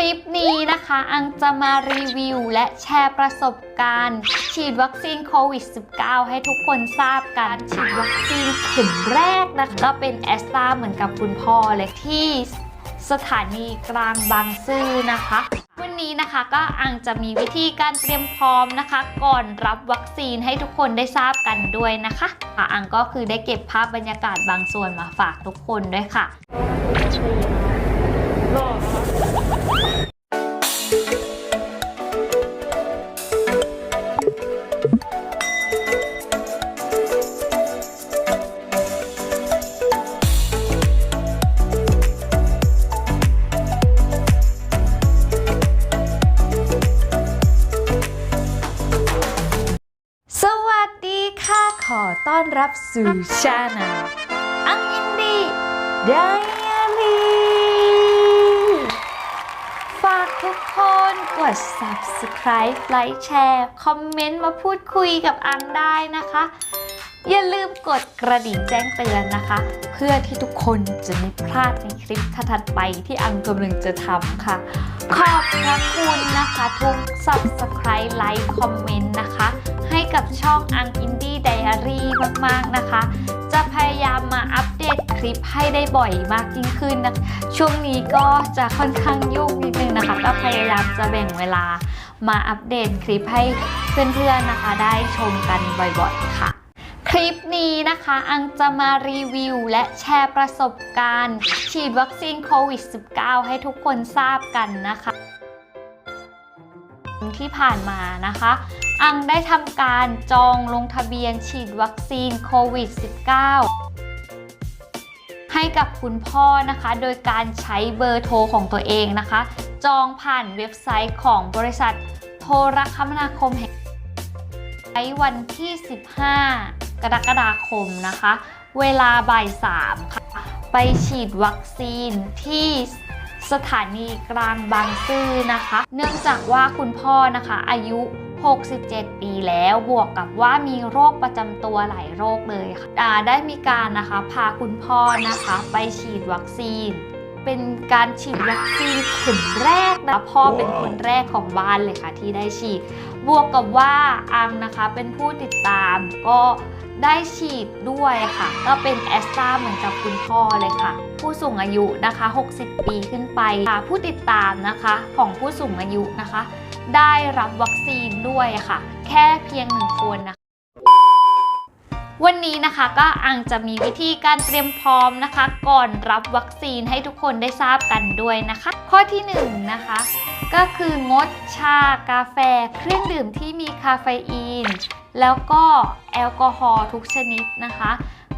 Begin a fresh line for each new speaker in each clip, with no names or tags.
ลิปนี้นะคะ อังจะมารีวิวและแชร์ประสบการณ์ ฉีดวัคซีนโควิด -19 ให้ทุกคนทราบกันฉีดวัคซีนเข็มแรกนะคะ ก็เป็นแอสตราเหมือนกับคุณพ่อเลยที่สถานีกลางบางซื่อนะคะ วันนี้นะคะก็อังจะมีวิธีการเตรียมพร้อมนะคะ ก่อนรับวัคซีนให้ทุกคนได้ทราบกันด้วยนะคะอะอังก็คือได้เก็บภาพบรรยากาศบางส่วนมาฝากทุกคนด้วยค่ะ รับสู่ชาแนลอังอินดีไดอารีฝากทุกคนกด subscribe ไลค์แชร์ คอมเมนต์มาพูดคุยกับอังได้นะคะ อย่าลืมกดกระดิ่งแจ้งเตือนนะคะ เพื่อที่ทุกคนจะไม่พลาดในคลิปถัดไปที่อังกำลังจะทำค่ะ ขอบพระคุณนะคะ ทุก subscribe ไลค์คอมเมนต์นะคะ กับช่องอังอินดี้ไดอารี่มากๆนะคะ จะพยายามมาอัปเดตคลิปให้ได้บ่อยมากยิ่งขึ้นนะคะช่วงนี้ก็จะค่อนข้างยุ่งนิดนึงนะคะ ก็พยายามจะแบ่งเวลามาอัปเดตคลิปให้เพื่อนๆนะคะ ได้ชมกันบ่อยๆค่ะคลิปนี้นะคะอังจะมารีวิวและแชร์ประสบการณ์ ฉีดวัคซีนโควิด -19 ให้ทุกคนทราบกันนะคะ ที่ผ่านมานะคะ อังได้ทำการจองลงทะเบียนฉีดวัคซีนโควิด -19 ให้กับคุณพ่อนะคะ โดยการใช้เบอร์โทรของตัวเองนะคะ จองผ่านเว็บไซต์ของบริษัทโทรคมนาคมแห่งใช้วันที่ 15 กรกฎาคมนะคะ เวลาบ่าย3ค่ะ ไปฉีดวัคซีนที่สถานีกลางบางซื่อนะคะ เนื่องจากว่าคุณพ่อนะคะอายุ 67 ปีแล้วบวกกับว่ามีโรคประจำตัวหลายโรคเลยค่ะได้มีการนะคะพาคุณพ่อนะคะไปฉีดวัคซีน เป็นการฉีดวัคซีนเข็มแรกนะพ่อเป็นคนแรกของบ้านเลยค่ะที่ได้ฉีด บวกกับว่าอังนะคะเป็นผู้ติดตามก็ได้ฉีดด้วยค่ะ ก็เป็นแอสตราเหมือนกับคุณพ่อเลยค่ะ ผู้สูงอายุนะคะ 60 ปีขึ้นไปผู้ติดตามนะคะของผู้สูงอายุนะคะ ได้รับวัคซีนด้วยค่ะ แค่เพียงหนึ่งคนนะคะวันนี้นะคะก็อังจะมีวิธีการเตรียมพร้อมนะคะ ก่อนรับวัคซีนให้ทุกคนได้ทราบกันด้วยนะคะ ข้อที่1นงนะคะ ก็คืองดชากาแฟเครื่องดื่มที่มีคาเฟอีน แล้วก็แอลกอฮอล์ทุกชนิดนะคะ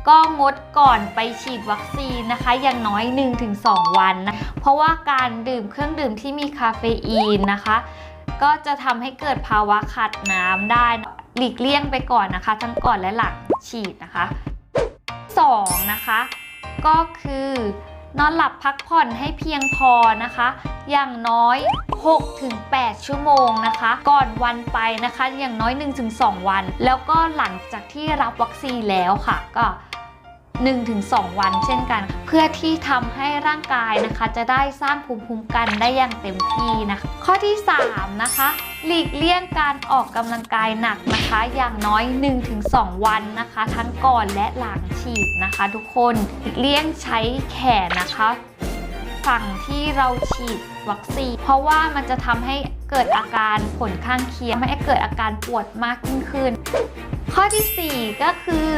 ก็งดก่อนไปฉีดวัคซีนนะคะ อย่างน้อย 1-2 วันนะเพราะว่าการดื่มเครื่องดื่มที่มีคาเฟอีนนะคะ ก็จะทำให้เกิดภาวะขาดน้ำได้ หลีกเลี่ยงไปก่อนนะคะ ทั้งก่อนและหลังฉีดนะคะ 2. นะคะ ก็คือนอนหลับพักผ่อนให้เพียงพอนะคะ อย่างน้อย 6-8 ชั่วโมงนะคะ ก่อนวันไปนะคะ อย่างน้อย 1-2 วัน แล้วก็หลังจากที่รับวัคซีนแล้วค่ะ ก็ 1-2 วันเช่นกัน เพื่อที่ทำให้ร่างกายนะคะ จะได้สร้างภูมิคุ้มกันได้อย่างเต็มที่นะคะ ข้อที่ 3 นะคะ หลีกเลี่ยงการออกกำลังกายหนักนะคะ อย่างน้อย 1-2 วันนะคะ ทั้งก่อนและหลังฉีดนะคะ ทุกคนหลีกเลี่ยงใช้แขนนะคะ ฝั่งที่เราฉีดวัคซีนเพราะว่ามันจะทำให้ เกิดอาการผลข้างเคียงทำให้เกิดอาการปวดมากยิ่งขึ้น ข้อที่ 4 ก็คือ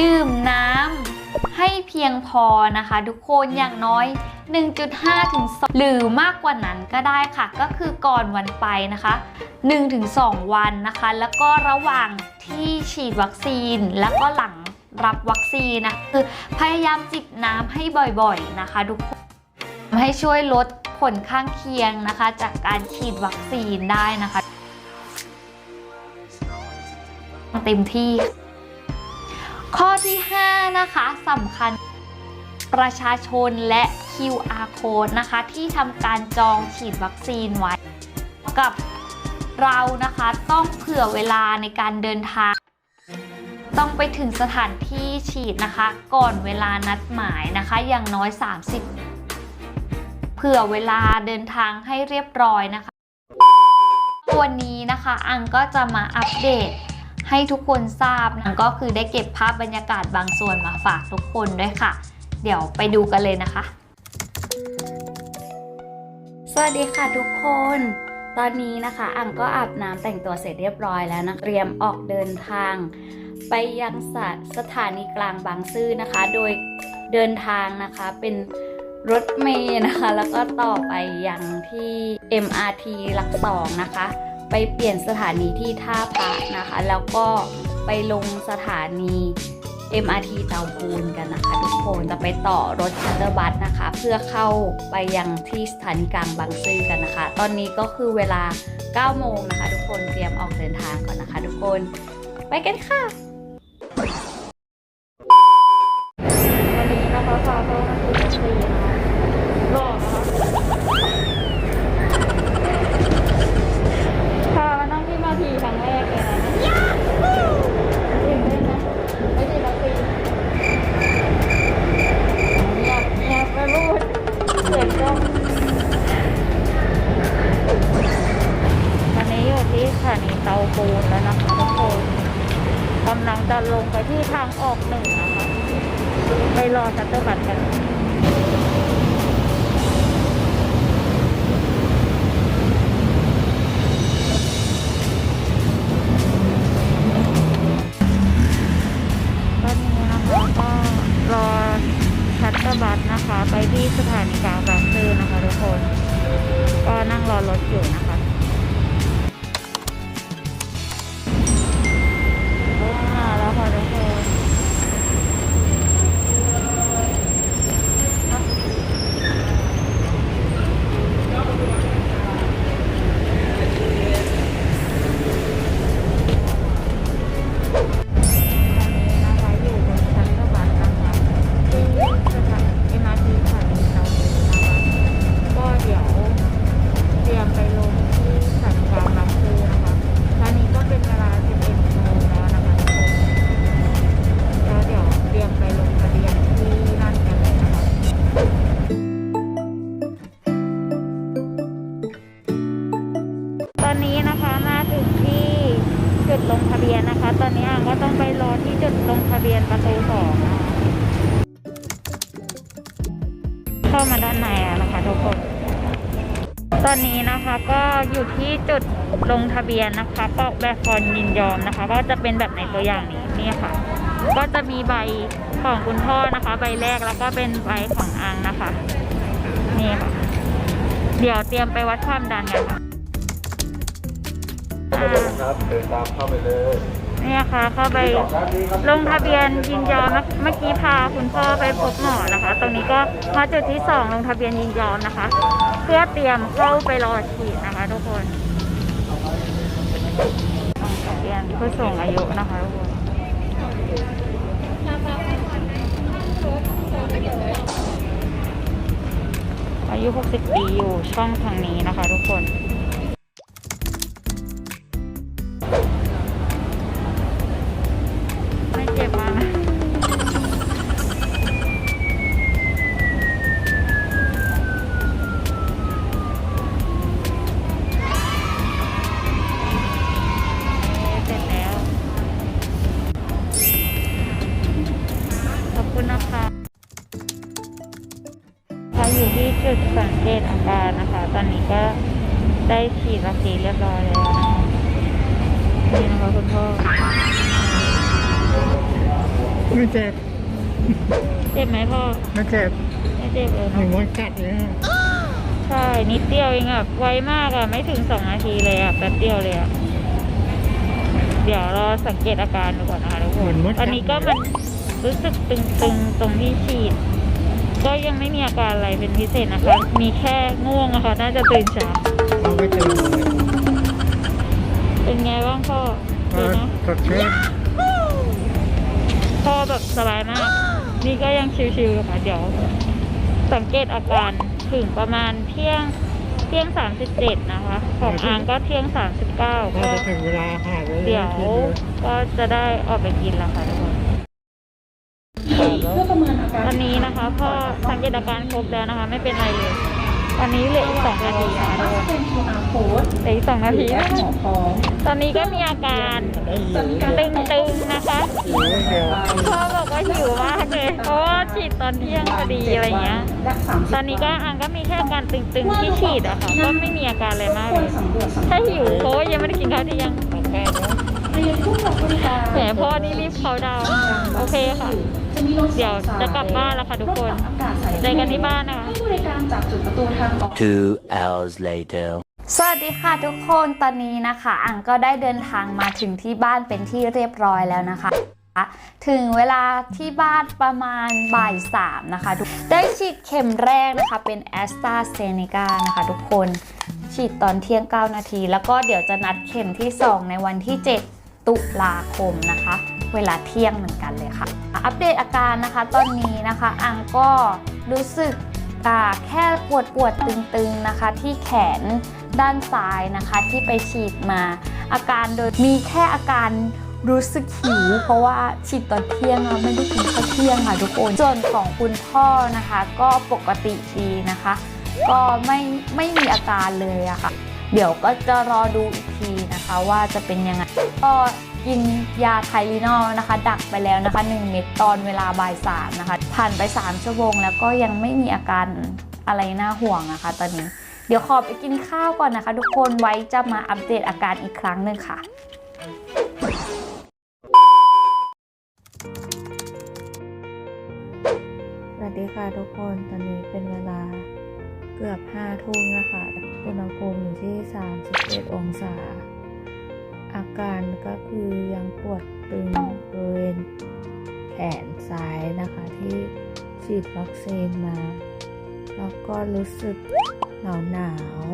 ดื่มน้ำให้เพียงพอนะคะทุกคนอย่างน้อย 1.5 ถึง 2 หรือมากกว่านั้นก็ได้ค่ะ ก็คือก่อนวันไปนะคะ 1-2 วันนะคะ แล้วก็ระหว่างที่ฉีดวัคซีนแล้วก็หลังรับวัคซีนนะคือพยายามจิบน้ำให้บ่อยๆนะคะทุกคนให้ช่วยลด ผลข้างเคียงนะคะ จากการฉีดวัคซีนได้นะคะเต็มที่ ข้อที่ 5 นะคะสำคัญประชาชนและ QR code นะคะ ที่ทำการจองฉีดวัคซีนไว้ กับเรานะคะต้องเผื่อเวลาในการเดินทาง ต้องไปถึงสถานที่ฉีดนะคะ ก่อนเวลานัดหมายนะคะ อย่างน้อย 30 เผื่อเวลาเดินทางให้เรียบร้อยนะคะ วันนี้นะคะอังก็จะมาอัปเดตให้ทุกคนทราบนะก็คือได้เก็บภาพบรรยากาศบางส่วนมาฝากทุกคนด้วยค่ะ เดี๋ยวไปดูกันเลยนะคะ
สวัสดีค่ะทุกคน ตอนนี้นะคะอังก็อาบน้ำแต่งตัวเสร็จเรียบร้อยแล้วนะเตรียมออกเดินทาง ไปยังสถสถานีกลางบางซื่อนะคะ โดยเดินทางนะคะเป็น รถเมย์นะคะ แล้วก็ต่อไปยังที่ MRT หลักสองนะคะ ไปเปลี่ยนสถานีที่ท่าพระนะคะ แล้วก็ไปลงสถานี MRT เตาปูนกันนะคะ ทุกคนจะไปต่อรถชัตเตอร์บัสนะคะ เพื่อเข้าไปยังที่สถานีกลางบางซื่อกันนะคะ ตอนนี้ก็คือเวลา 9 โมงนะคะ ทุกคนเตรียมออกเดินทางก่อนนะคะ ทุกคน ไปกันค่ะ ก็ต้องไปรอที่จุดลงทะเบียนประตูสองเข้ามาด้านในแล้วนะคะทุกคน ตอนนี้นะคะก็อยู่ที่จุดลงทะเบียนนะคะกรอกแบบฟอร์มยินยอมนะคะ ก็จะเป็นแบบในตัวอย่างนี้นี่ค่ะ ก็จะมีใบของคุณพ่อนะคะ ใบแรกแล้วก็เป็นใบของอังนะคะ นี่ค่ะ เดี๋ยวเตรียมไปวัดความดันกันค่ะ
ครับเดินตามเข้าไปเลย
เนี่ยค่ะเข้าไปลงทะเบียนยินยอมเมื่อเมื่อกี้พาคุณพ่อไปพบหมอนะคะ ตรงนี้ก็มาจุดที่สองลงทะเบียนยินยอมนะคะ เพื่อเตรียมเข้าไปรอฉีดนะคะ ทุกคนลงทะเบียนผู้สูงอายุนะคะทุกคนอายุ 60 ปีอยู่ช่องทางนี้นะคะ ทุกคน เจ็
บ
ไหมพ่อ
ไม่เจ็บ
ไม่เจ็บเลย
หนึ่
เนาะ
งวันกัดเลยนะ
ใช่ นิดเดียวเองอะไวมากอะไม่ถึงสองนาทีเลยอะแป๊บเดียวเลยอะเดี๋ยวรอสังเกตอาการดูก่อนนะคะทุกคนตอนนี้ก็มันรู้สึกตึงๆตรงที่ฉีด ก็ยังไม่มีอาการอะไรเป็นพิเศษนะคะ มีแค่ง่วงอะค่ะ น่าจะตื่นเช้า
เราไม่เจอเลย
เป็นไงบ้างพ่อ
เอ
ดี
อ
นะ
สดชื่น
พ่อแบบสบายมาก นี่ก็ยังชิวๆอยู่ค่ะ เดี๋ยว สังเกตอาการถึงประมาณเที่ยงเที่ยงสามสิบเจ็ดนะคะ ของอางก็เที่ยงสามสิบเก้า
พอ
ก็
จะถึงเวลาหายไป
เดี๋ยวก็จะได้ออกไปกินแล้วค่ะทุกคนตอนนี้นะคะพ่อสังเกตอาการครบแล้วนะคะ ไม่เป็นไรเลย ตอนนี้เหลืออีกสองนาทีนะคะเหลืออีกสองนาทีนะคะตอนนี้ก็มีอาการตึงๆนะคะ
เดียว
พ่อบอกว่าหิวมากเลยเพราะว่าฉีดตอนเที่ยงพอดีอะไรเงี้ย ตอนนี้ก็อังก็มีแค่อาการตึงๆที่ฉีดอะค่ะ ก็ไม่มีอาการอะไรมากเลยถ้าหิวเพราะยังไม่ได้กินข้าวเที่ยง
แค่นี้
แหมพ่อนี่รีบเขาดาวน์โอเคค่ะ เดี๋ยวจะกลับบ้านแล้วค่ะทุกคนเจอกันที่บ้านนะคะ
Two hours later.
สวัสดีค่ะทุกคนตอนนี้นะคะ อังก็ได้เดินทางมาถึงที่บ้านเป็นที่เรียบร้อยแล้วนะคะถึงเวลาที่บ้านประมาณบ่ายสามนะคะทุกได้ฉีดเข็มแรกนะคะเป็นแอสตราเซเนกานะคะทุกคนฉีดตอนเที่ยง 9 นาที แล้วก็เดี๋ยวจะนัดเข็มที่ 2 ในวันที่ 7 ตุลาคมนะคะ เวลาเที่ยงเหมือนกันเลยค่ะ อัปเดตอาการนะคะ ตอนนี้นะคะอังก็รู้สึกแค่ปวดปวดตึงๆนะคะ ที่แขนด้านซ้ายนะคะที่ไปฉีดมา อาการโดยมีแค่อาการรู้สึกหิวเพราะว่าฉีดตอนเที่ยงอะไม่ได้กินข้าวเที่ยงค่ะทุกคนส่วนของคุณพ่อนะคะ ก็ปกติดีนะคะ ก็ไม่ไม่มีอาการเลยอะค่ะ เดี๋ยวก็จะรอดูอีกทีนะคะว่าจะเป็นยังไง ก็กินยาไทลินอลนะคะ ดักไปแล้วนะคะ 1 เม็ดตอนเวลาบ่ายสามนะคะผ่านไป 3 ชั่วโมงแล้วก็ยังไม่มีอาการอะไรน่าห่วงนะคะ ตอนนี้ เดี๋ยวขอไปกินข้าวก่อนนะคะ ทุกคนไว้จะมาอัปเดตอาการอีกครั้งหนึ่งค่ะ
สวัสดีค่ะทุกคนตอนนี้เป็นเวลา เกือบห้าทุ่มนะคะอุณหภูมิอยู่ที่ 31 องศา อาการก็คือยังปวดตึงบริเวณแขนซ้ายนะคะที่ฉีดวัคซีนมา แล้วก็รู้สึกหนาวหนาว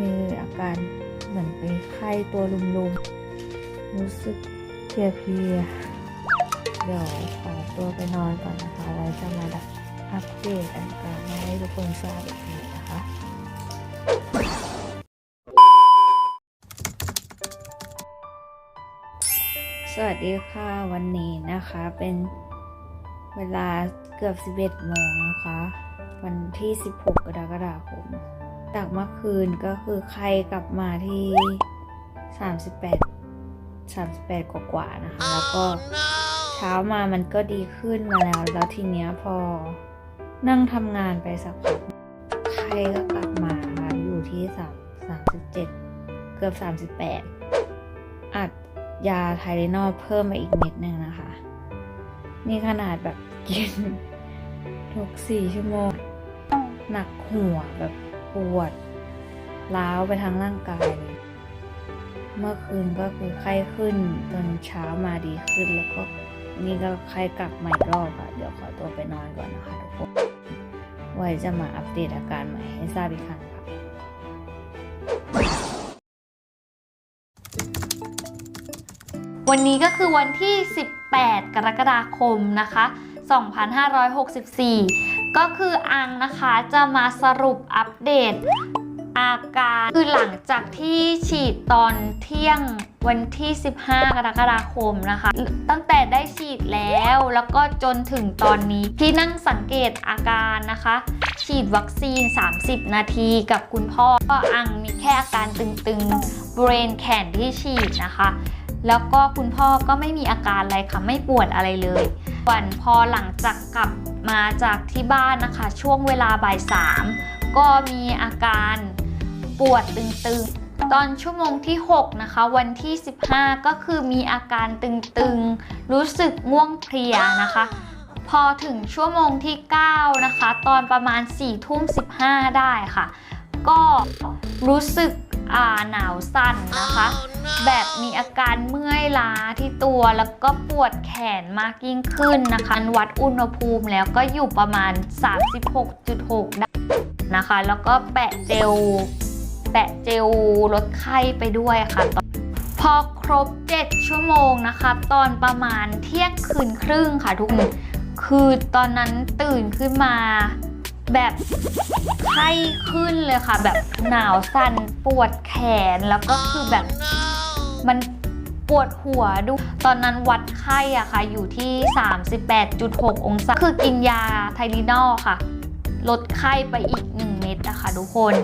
มีอาการเหมือนเป็นไข้ตัวลุมๆ รู้สึกเพลียๆเดี๋ยวขอตัวไปนอนก่อนนะคะ ไว้จะมาดับ อัปเดตอาการให้ทุกคนทราบอีกทีนะคะสวัสดีค่ะวันนี้นะคะเป็นเวลาเกือบ 11โมงนะคะ วันที่ 16 กรกฎาคมจากเมื่อคืนก็คือไข้กลับมาที่ 38 38 กว่าๆนะคะ แล้วก็เช้ามามันก็ดีขึ้นมาแล้ว แล้วทีเนี้ยพอ นั่งทำงานไปสักพักไข้ก็กลับมาค่ะอยู่ที่สามสามสิบเจ็ดเกือบสามสิบแปดอัดยาไทเลนอลเพิ่มมาอีกเม็ดหนึ่งนะคะ นี่ขนาดแบบกินทุกสี่ชั่วโมง หนักหัวแบบปวดล้าวไปทั้งร่างกายเลยเมื่อคืนก็คือไข้ขึ้นจนเช้ามาดีขึ้นแล้วก็นี่ก็ไข้กลับมาอีกรอบค่ะเดี๋ยวขอตัวไปนอนก่อนนะคะทุกคน ไว้จะมาอัปเดตอาการใหม่ให้ทราบอีกครั้งค่ะ
วันนี้ก็คือวันที่ 18 กรกฎาคมนะคะ 2564 ก็คืออังนะคะจะมาสรุปอัปเดต อาการคือหลังจากที่ฉีดตอนเที่ยงวันที่ 15 กรกฎาคมนะคะ ตั้งแต่ได้ฉีดแล้วแล้วก็จนถึงตอนนี้ที่นั่งสังเกตอาการนะคะ ฉีดวัคซีน 30 นาทีกับคุณพ่อ ก็อังมีแค่อาการตึงๆบริเวณแขนที่ฉีดนะคะ แล้วก็คุณพ่อก็ไม่มีอาการอะไรค่ะ ไม่ปวดอะไรเลยวันพอหลังจากกลับมาจากที่บ้านนะคะ ช่วงเวลาบ่ายสามก็มีอาการ ปวดตึงๆ ตอนชั่วโมงที่ 6 นะคะ วันที่ 15 ก็คือมีอาการตึงๆ รู้สึกง่วงเพลียนะคะ พอถึงชั่วโมงที่ 9 นะคะ ตอนประมาณ4ทุ่ม15 ได้ค่ะ ก็รู้สึกอ่าหนาวสั่นนะคะ แบบมีอาการเมื่อยล้าที่ตัวแล้วก็ปวดแขนมากยิ่งขึ้นนะคะ วัดอุณหภูมิแล้วก็อยู่ประมาณ 36.6 ได้นะคะ แล้วก็แปะเจล แปะเจลลดไข้ไปด้วยค่ะตอนพอครบ 7 ชั่วโมงนะคะ ตอนประมาณเที่ยงคืนครึ่งค่ะทุกคนคือตอนนั้นตื่นขึ้นมาแบบไข้ขึ้นเลยค่ะ แบบหนาวสั่นปวดแขนแล้วก็คือแบบมันปวดหัวดู ตอนนั้นวัดไข้อะค่ะ อยู่ที่ 38.6 องศา คือกินยาไทลินอลค่ะ ลดไข้ไปอีก 1 เม็ดนะคะทุกคน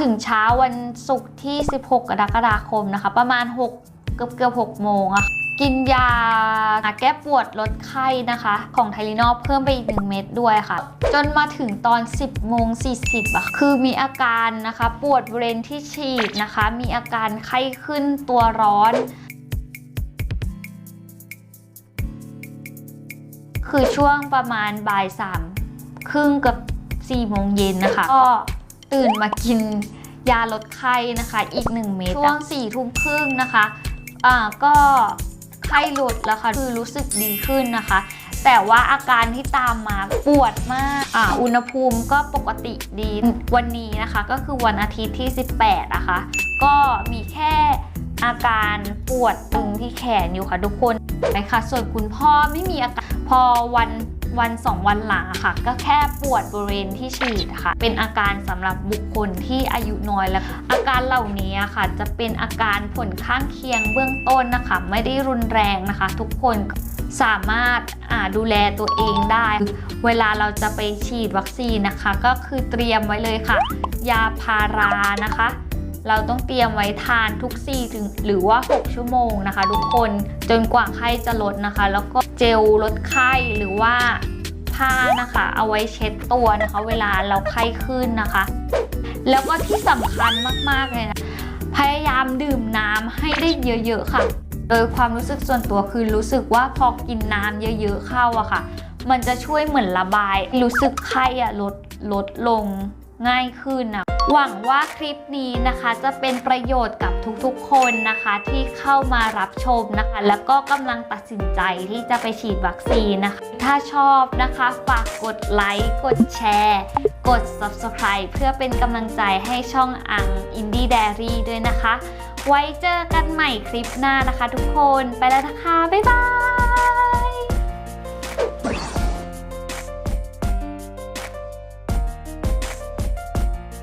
ถึงเช้าวันศุกร์ที่ 16 กรกฎาคมนะคะ ประมาณ 6 เกือบเกือบ6โมงอะกินยาแก้ปวดลดไข้นะคะ ของไทลินอลเพิ่มไปอีก 1 เม็ดด้วยค่ะ จนมาถึงตอน 10โมง40อะคือมีอาการนะคะ ปวดบริเวณที่ฉีดนะคะ มีอาการไข้ขึ้นตัวร้อนคือช่วงประมาณบ่ายสามครึ่งกับ4โมงเย็นนะคะ ก็ ตื่นมากินยาลดไข้นะคะ อีก 1 เม็ดช่วง4ี่ทุ่มครึ่งนะคะอ่าก็ไข้ลดแล้วค่ะคือรู้สึกดีขึ้นนะคะ แต่ว่าอาการที่ตามมาปวดมากอ่าอุณหภูมิก็ปกติดีวันนี้นะคะ ก็คือวันอาทิตย์ที่ 18นะคะก็มีแค่อาการปวดตึงที่แขนอยู่ค่ะทุกคนนะคะส่วนคุณพ่อไม่มีอาการพอวัน วันสองวันหลังอะค่ะ ก็แค่ปวดบริเวณที่ฉีดค่ะ เป็นอาการสำหรับบุคคลที่อายุน้อยแล้ว อาการเหล่านี้ค่ะ จะเป็นอาการผลข้างเคียงเบื้องต้นนะคะ ไม่ได้รุนแรงนะคะ ทุกคนสามารถดูแลตัวเองได้ เวลาเราจะไปฉีดวัคซีนนะคะ ก็คือเตรียมไว้เลยค่ะ ยาพารานะคะ เราต้องเตรียมไว้ทานทุก4ถึงหรือว่า 6 ชั่วโมงนะคะ ทุกคนจนกว่าไข้จะลดนะคะ แล้วก็เจลลดไข้หรือว่าผ้านะคะ เอาไว้เช็ดตัวนะคะ เวลาเราไข้ขึ้นนะคะ แล้วก็ที่สำคัญมากๆเลยนะพยายามดื่มน้ำให้ได้เยอะๆค่ะ โดยความรู้สึกส่วนตัวคือรู้สึกว่าพอกินน้ำเยอะๆเข้าอะค่ะ มันจะช่วยเหมือนระบาย รู้สึกไข้อะลดลดลง ง่ายขึ้นนะหวังว่าคลิปนี้นะคะจะเป็นประโยชน์กับทุกๆคนนะคะที่เข้ามารับชมนะคะ แล้วก็กำลังตัดสินใจที่จะไปฉีดวัคซีนนะคะ ถ้าชอบนะคะฝากกดไลค์กดแชร์ กด subscribe เพื่อเป็นกำลังใจให้ช่องอัง Indie Diary ด้วยนะคะ ไว้เจอกันใหม่คลิปหน้านะคะทุกคนไปแล้วนะคะ บ๊ายบาย